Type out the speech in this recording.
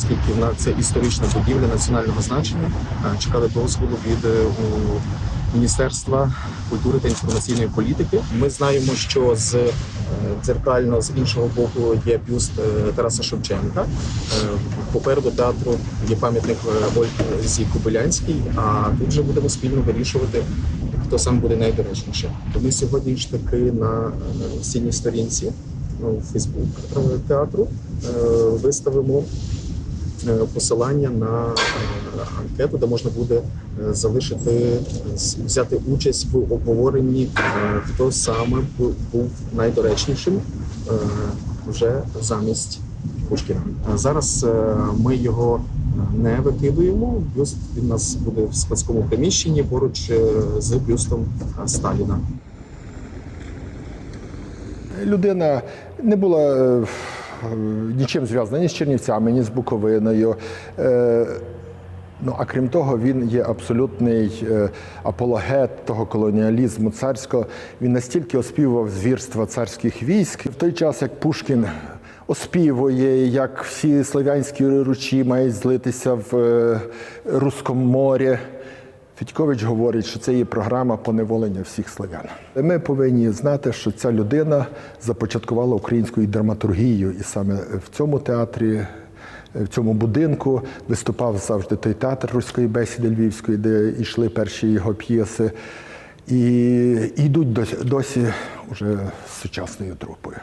оскільки на це історична будівля національного значення. Е, Чекали дозволу від е, Міністерства культури та інформаційної політики. Ми знаємо, що з е, дзеркально з іншого боку є бюст Тараса Шевченка. Попереду театру є пам'ятник Ользі Кобилянській. А тут вже будемо спільно вирішувати, хто сам буде найдоречніше. Ми сьогодні ж таки на стільній сторінці ну, Фейсбук театру виставимо посилання на е, анкету, де можна буде е, залишити е, взяти участь в обговоренні, е, хто саме був найдоречнішим е, вже замість Пушкіна. Зараз е, ми його не викидуємо. Бюст він нас буде в складському приміщенні поруч е, з бюстом е, Сталіна. Людина не була е, нічим зв'язана ні з Чернівцями, ні з Буковиною. Е, Ну, а крім того, він є абсолютний е, апологет того колоніалізму царського. Він настільки оспівував звірства царських військ в той час, як Пушкін оспівує, як всі слов'янські ручі мають злитися в е, Руському морі. Федькович говорить, що це є програма поневолення всіх славян. Ми повинні знати, що ця людина започаткувала українську драматургію, і саме в цьому театрі, в цьому будинку виступав завжди той театр руської бесіди Львівської, де йшли перші його п'єси, і йдуть досі, досі вже з сучасною трупою.